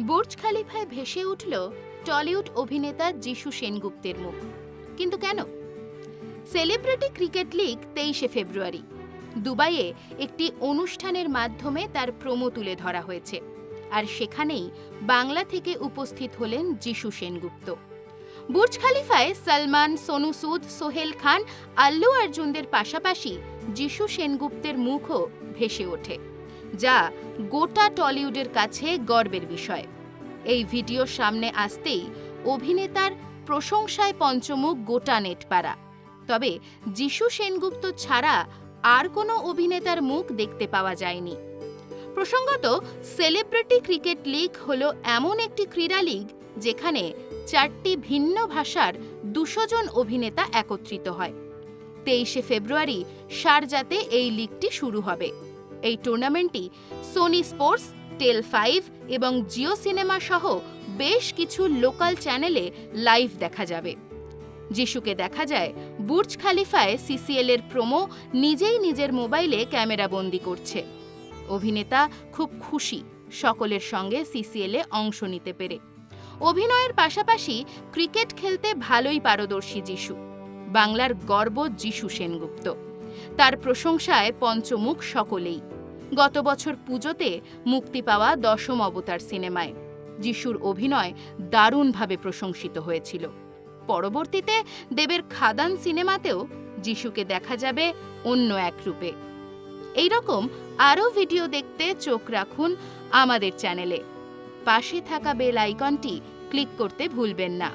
Burj খালিফায় ভেসে উঠল Tollywood অভিনেতা যিশু সেনগুপ্তের মুখ। কিন্তু কেন? সেলিব্রিটি ক্রিকেট লিগ তেইশে ফেব্রুয়ারি। দুবাইয়ে একটি অনুষ্ঠানের মাধ্যমে তার প্রোমো তুলে ধরা হয়েছে। আর সেখানেই বাংলা থেকে উপস্থিত হলেন যিশু সেনগুপ্ত। বুর্জ খালিফায় সলমান, সোনু সুদ, সোহেল খান, আল্লু অর্জুনদের পাশাপাশি যিশু সেনগুপ্তের মুখও ভেসে ওঠে। যা গোটা টলিউডের কাছে গর্বের বিষয়। এই ভিডিও সামনে আসতেই অভিনেতার প্রশংসায় পঞ্চমুখ গোটা নেটপাড়া। তবে যিশু সেনগুপ্ত ছাড়া আর কোনো অভিনেতার মুখ দেখতে পাওয়া যায়নি। প্রসঙ্গত, সেলিব্রিটি ক্রিকেট লিগ হল এমন একটি ক্রীড়া লিগ যেখানে চারটি ভিন্ন ভাষার দুশো জন অভিনেতা একত্রিত হয়। তেইশে ফেব্রুয়ারি শারজাতে এই লিগটি শুরু হবে। এই টুর্নামেন্টটি সোনি স্পোর্টস টেল ফাইভ এবং জিও সিনেমা সহ বেশ কিছু লোকাল চ্যানেলে লাইভ দেখা যাবে। যিশুকে দেখা যায় বুর্জ খালিফায় সিসিএল এর প্রোমো নিজেই নিজের মোবাইলে ক্যামেরা ক্যামেরাবন্দি করছে। অভিনেতা খুব খুশি সকলের সঙ্গে সিসিএলে অংশ নিতে পেরে। অভিনয়ের পাশাপাশি ক্রিকেট খেলতে ভালোই পারদর্শী যিশু। বাংলার গর্ব যিশু সেনগুপ্ত। তার প্রশংসায় পঞ্চমুখ সকলেই। গত বছর পুজোতে মুক্তি পাওয়া দশম অবতার সিনেমায়। যিশুর অভিনয় দারুণভাবে প্রশংসিত হয়েছিল। পরবর্তীতে দেবের খাদান সিনেমাতেও যিশুকে দেখা যাবে অন্য এক রূপে। এইরকম আরও ভিডিও দেখতে চোখ রাখুন আমাদের চ্যানেলে। পাশে থাকা বেল আইকনটি ক্লিক করতে ভুলবেন না।